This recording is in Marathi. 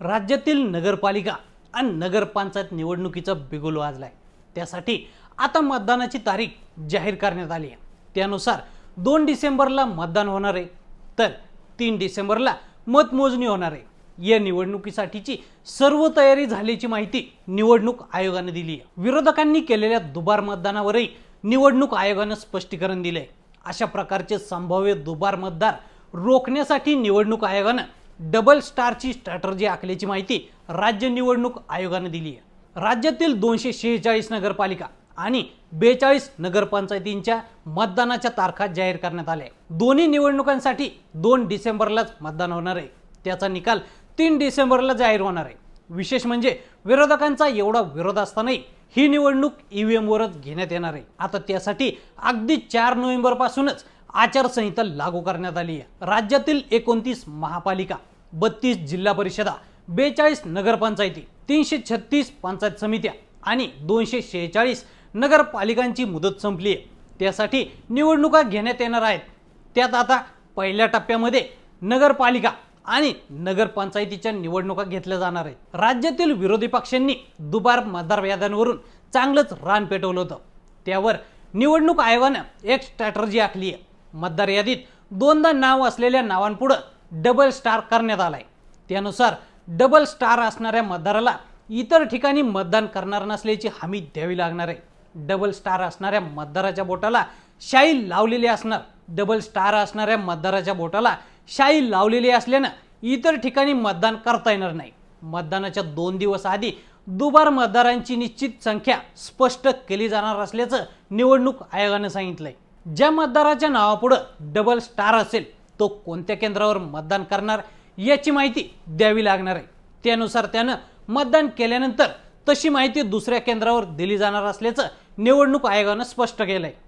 राज्यातील नगरपालिका आणि नगरपंचायत निवडणुकीचा बिगुल वाजलाय. त्यासाठी आता मतदानाची तारीख जाहीर करण्यात आली आहे. त्यानुसार दोन डिसेंबरला मतदान होणार आहे तर तीन डिसेंबरला मतमोजणी होणार आहे. या निवडणुकीसाठीची सर्व तयारी झाल्याची माहिती निवडणूक आयोगाने दिली आहे. विरोधकांनी केलेल्या दुबार मतदानावरही निवडणूक आयोगानं स्पष्टीकरण दिलंय. अशा प्रकारचे संभाव्य दुबार मतदार रोखण्यासाठी निवडणूक आयोगानं डबल स्टारची स्ट्रॅटर्जी आखल्याची माहिती राज्य निवडणूक आयोगानं दिली आहे. राज्यातील दोनशे शेहेचाळीस नगरपालिका आणि बेचाळीस नगरपंचायतींच्या मतदानाच्या तारखा जाहीर करण्यात आल्या आहे. दोन्ही निवडणुकांसाठी दोन डिसेंबरलाच मतदान होणार आहे. त्याचा निकाल तीन डिसेंबरला जाहीर होणार आहे. विशेष म्हणजे विरोधकांचा एवढा विरोध असतानाही ही निवडणूक ईव्हीएमवरच घेण्यात येणार आहे. आता त्यासाठी अगदी चार नोव्हेंबरपासूनच आचारसंहिता लागू करण्यात आली आहे. राज्यातील एकोणतीस महापालिका बत्तीस जिल्हा परिषदा बेचाळीस नगरपंचायती तीनशे छत्तीस पंचायत समित्या आणि दोनशे शेहेचाळीस नगरपालिकांची मुदत संपली आहे. त्यासाठी निवडणुका घेण्यात येणार आहेत. त्यात आता पहिल्या टप्प्यामध्ये नगरपालिका आणि नगरपंचायतीच्या निवडणुका घेतल्या जाणार आहेत. राज्यातील विरोधी पक्षांनी दुबार मतदार याद्यांवरून चांगलंच रान पेटवलं होतं. त्यावर निवडणूक आयोगानं एक स्ट्रॅटर्जी आखली आहे. मतदार यादीत दोनदा नाव असलेल्या नावांपुढं डबल स्टार करण्यात आला आहे त्यानुसार डबल स्टार असणाऱ्या मतदाराला इतर ठिकाणी मतदान करणार नसल्याची हमी द्यावी लागणार आहे. डबल स्टार असणाऱ्या मतदाराच्या बोटाला शाई लावलेली असणार. डबल स्टार असणाऱ्या मतदाराच्या बोटाला शाई लावलेली असल्यानं इतर ठिकाणी मतदान करता येणार नाही. मतदानाच्या दोन दिवस आधी दुबार मतदारांची निश्चित संख्या स्पष्ट केली जाणार असल्याचं निवडणूक आयोगानं सांगितलं आहे ज्या मतदाराच्या नावापुढं डबल स्टार असेल तो कोणत्या केंद्रावर मतदान करणार याची माहिती द्यावी लागणार आहे. त्यानुसार त्यानं मतदान केल्यानंतर तशी माहिती दुसऱ्या केंद्रावर दिली जाणार असल्याचं निवडणूक आयोगानं स्पष्ट केलं आहे